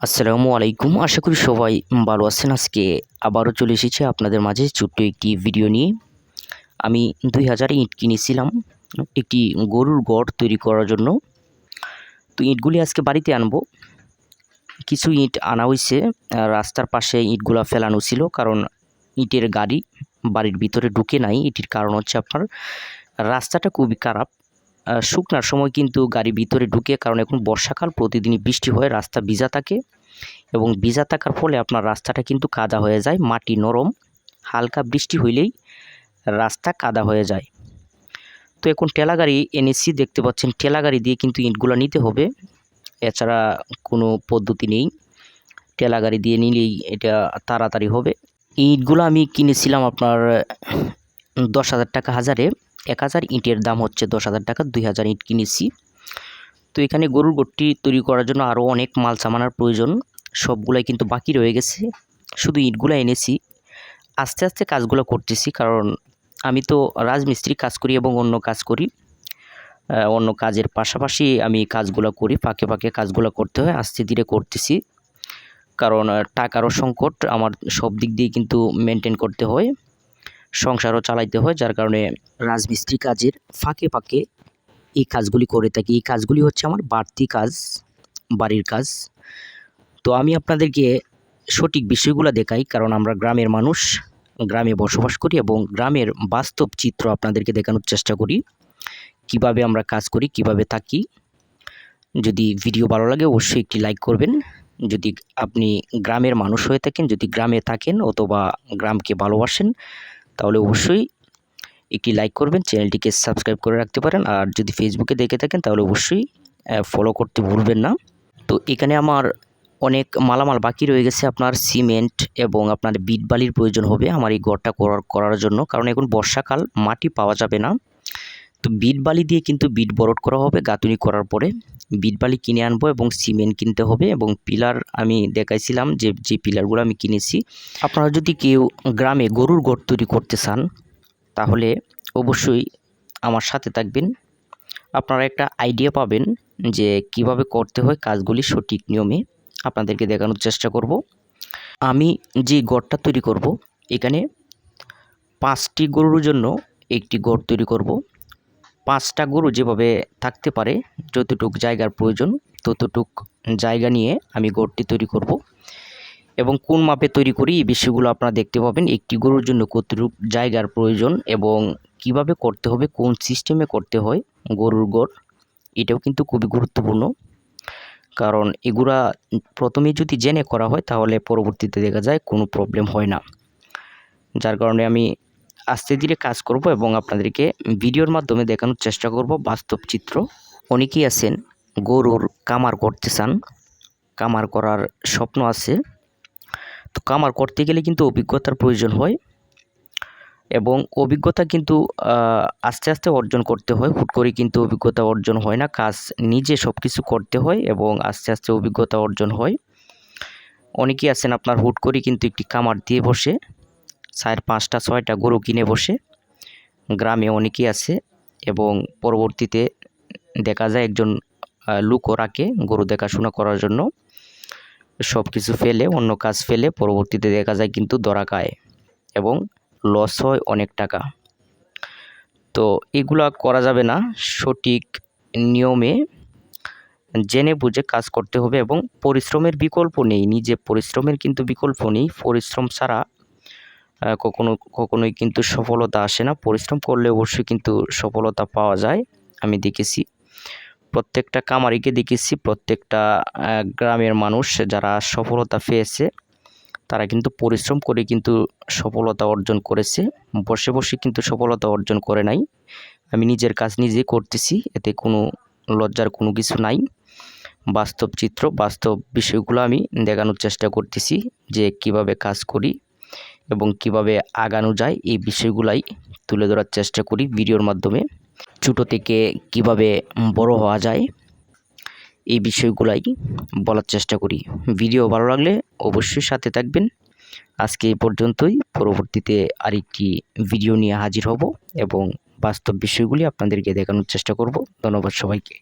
আসসালামু আলাইকুম। আশা করি সবাই ভালো আছেন। আজকে আবারও চলে এসেছি আপনাদের মাঝে ছোট্ট একটি ভিডিও নিয়ে। আমি দুই হাজার ইট কিনেছিলাম। একটি গরুর গড় তৈরি করার জন্য। তো ইটগুলি আজকে বাড়িতে আনব। কিছু ইট আনা হয়েছে। রাস্তার পাশে ইটগুলা ফেলানো ছিল কারণ ইটের গাড়ি বাড়ির ভিতরে ঢুকে নাই। এটির কারণ হচ্ছে আপনার রাস্তাটা খুবই খারাপ। শুকনার সময় কিন্তু গাড়ি ভিতরে ঢুকে, কারণ এখন বর্ষাকাল, প্রতিদিনই বৃষ্টি হয় রাস্তা ভিজা থাকে এবং ভিজা থাকার ফলে আপনার রাস্তাটা কিন্তু কাদা হয়ে যায়, মাটি নরম, হালকা বৃষ্টি হইলেই রাস্তা কাদা হয়ে যায়। তো এখন ঠেলা গাড়ি এনেছি, দেখতে পাচ্ছেন ঠেলা গাড়ি দিয়ে কিন্তু ইটগুলো নিতে হবে। এছাড়া কোনো পদ্ধতি নেই। ঠেলা গাড়ি দিয়ে নিলেই এটা তাড়াতাড়ি হবে। ইটগুলো আমি কিনেছিলাম আপনার দশ হাজার টাকা হাজারে। এক হাজার ইঁটের দাম হচ্ছে দশ হাজার টাকা, দুই হাজার ইঁট কিনেছি। তো এখানে গরুর গোট্টি তৈরি করার জন্য আরও অনেক মাল সামানার প্রয়োজন, সবগুলাই কিন্তু বাকি রয়ে গেছে। শুধু ইঁটগুলো এনেছি। আস্তে আস্তে কাজগুলো করতেছি, কারণ আমি তো রাজমিস্ত্রি কাজ করি এবং অন্য কাজ করি। অন্য কাজের পাশাপাশি আমি কাজগুলো করি, ফাঁকে ফাঁকে কাজগুলো করতে হয়, আস্তে ধীরে করতেছি। কারণ টাকারও সংকট, আমার সব দিক দিয়ে কিন্তু মেনটেন করতে হয়। সংসারও চালাইতে হয়, যার কারণে রাজমিস্ত্রি কাজের ফাঁকে ফাঁকে এই কাজগুলি করে থাকি। এই কাজগুলি হচ্ছে আমার বাড়তি কাজ, বাড়ির কাজ। তো আমি আপনাদেরকে সঠিক বিষয়গুলো দেখাই, কারণ আমরা গ্রামের মানুষ, গ্রামে বসবাস করি এবং গ্রামের বাস্তব চিত্র আপনাদেরকে দেখানোর চেষ্টা করি। কীভাবে আমরা কাজ করি, কীভাবে থাকি। যদি ভিডিও ভালো লাগে, অবশ্যই একটি লাইক করবেন। যদি আপনি গ্রামের মানুষ হয়ে থাকেন, যদি গ্রামে থাকেন অথবা গ্রামকে ভালোবাসেন তাহলে অবশ্যই একটি লাইক করবেন চ্যানেলটিকে সাবস্ক্রাইব করে রাখতে পারেন। আর যদি ফেসবুকে দেখে থাকেন, তাহলে অবশ্যই ফলো করতে ভুলবেন না। তো এখানে আমার অনেক মালামাল বাকি রয়ে গেছে। আপনার সিমেন্ট এবং আপনার বিট বালির প্রয়োজন হবে আমার এই ঘরটা করার করার জন্য। কারণ এখন বর্ষাকাল, মাটি পাওয়া যাবে না। তো বিট বালি দিয়ে কিন্তু বিট বরট করা হবে, গাঁথুনি করার পরে। বালি কিনে আনব এবং সিমেন্ট কিনতে হবে এবং পিলার আমি দেখাইছিলাম যে যে পিলারগুলো আমি কিনেছি। আপনারা যদি কেউ গ্রামে গরুর ঘর তৈরি করতে চান, তাহলে অবশ্যই আমার সাথে থাকবেন। আপনারা একটা আইডিয়া পাবেন যে, কীভাবে করতে হয় কাজগুলি সঠিক নিয়মে। আপনাদেরকে দেখানোর চেষ্টা করব। আমি যে গড়টা তৈরি করব, এখানে পাঁচটি গরুর জন্য একটি গড় তৈরি করব। পাঁচটা গরু যেভাবে থাকতে পারে, যতটুক জায়গার প্রয়োজন, ততটুক জায়গা নিয়ে আমি গড়টি তৈরি করব। এবং কোন মাপে তৈরি করি, এই বিষয়গুলো আপনারা দেখতে পাবেন। একটি গরুর জন্য কতটুক জায়গার প্রয়োজন এবং কীভাবে করতে হবে, কোন সিস্টেমে করতে হয় গরুর গড়, এটাও কিন্তু খুবই গুরুত্বপূর্ণ। কারণ এগুলা প্রথমে যদি জেনে করা হয়, তাহলে পরবর্তীতে দেখা যায় কোনো প্রবলেম হয় না। যার কারণে আমি আস্তে ধীরে কাজ করব এবং আপনাদেরকে ভিডিওর মাধ্যমে দেখানোর চেষ্টা করব বাস্তব চিত্র। অনেকেই আছেন গরুর কামার করতে চান। কামার করার স্বপ্ন আছে। তো কামার করতে গেলে কিন্তু অভিজ্ঞতার প্রয়োজন হয় এবং অভিজ্ঞতা কিন্তু আস্তে আস্তে অর্জন করতে হয়। হুট করে কিন্তু অভিজ্ঞতা অর্জন হয় না। কাজ নিজে সব কিছু করতে হয় এবং আস্তে আস্তে অভিজ্ঞতা অর্জন হয়। অনেকেই আছেন আপনার হুট করে কিন্তু একটি কামার দিয়ে বসে। চার, পাঁচটা, ছয়টা গরু কিনে বসে গ্রামে অনেকেই আছে এবং পরবর্তীতে দেখা যায় একজন লোকও রাখে গরু দেখাশোনা করার জন্য। সব কিছু ফেলে, অন্য কাজ ফেলে, পরবর্তীতে দেখা যায় কিন্তু ধরা খায় এবং লস হয় অনেক টাকা। তো এগুলা করা যাবে না, সঠিক নিয়মে জেনে বুঝে কাজ করতে হবে এবং পরিশ্রমের বিকল্প নেই, নিজে পরিশ্রমের কিন্তু বিকল্প নেই। পরিশ্রম ছাড়া কখনো কখনোই কিন্তু সফলতা আসে না। পরিশ্রম করলে অবশ্যই কিন্তু সফলতা পাওয়া যায়। আমি দেখেছি। প্রত্যেকটা কামারিকে দেখেছি। প্রত্যেকটা গ্রামের মানুষ যারা সফলতা পেয়েছে, তারা কিন্তু পরিশ্রম করে কিন্তু সফলতা অর্জন করেছে। বসে বসে কিন্তু সফলতা অর্জন করে নাই। আমি নিজের কাজ নিজে করতেছি। এতে কোনো লজ্জার কোনো কিছু নাই। বাস্তব চিত্র, বাস্তব বিষয়গুলো আমি দেখানোর চেষ্টা করতেছি যে কীভাবে কাজ করি। এবং কীভাবে আগানো যায় এই বিষয়গুলাই তুলে ধরার চেষ্টা করি ভিডিওর মাধ্যমে। ছোটো থেকে কীভাবে বড় হওয়া যায় এই বিষয়গুলাই বলার চেষ্টা করি। ভিডিও ভালো লাগলে অবশ্যই সাথে থাকবেন। আজকে এই পর্যন্তই। পরবর্তীতে আরেকটি ভিডিও নিয়ে হাজির হব এবং বাস্তব বিষয়গুলি আপনাদেরকে দেখানোর চেষ্টা করব। ধন্যবাদ সবাইকে।